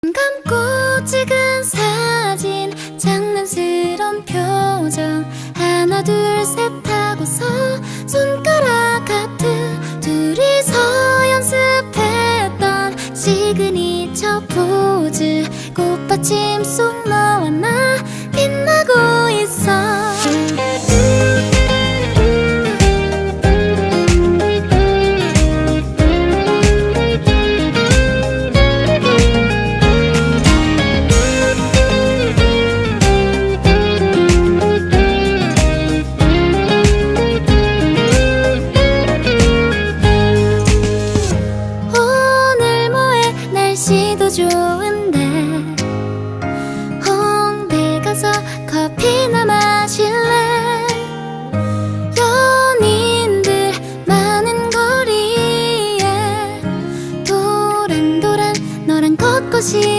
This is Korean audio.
눈 감고 찍은 사진 장난스런 표정. 하나 둘 셋 하고서 손가락 하트. 둘이서 연습했던 시그니처 포즈. 꽃받침 속 너와 나 心。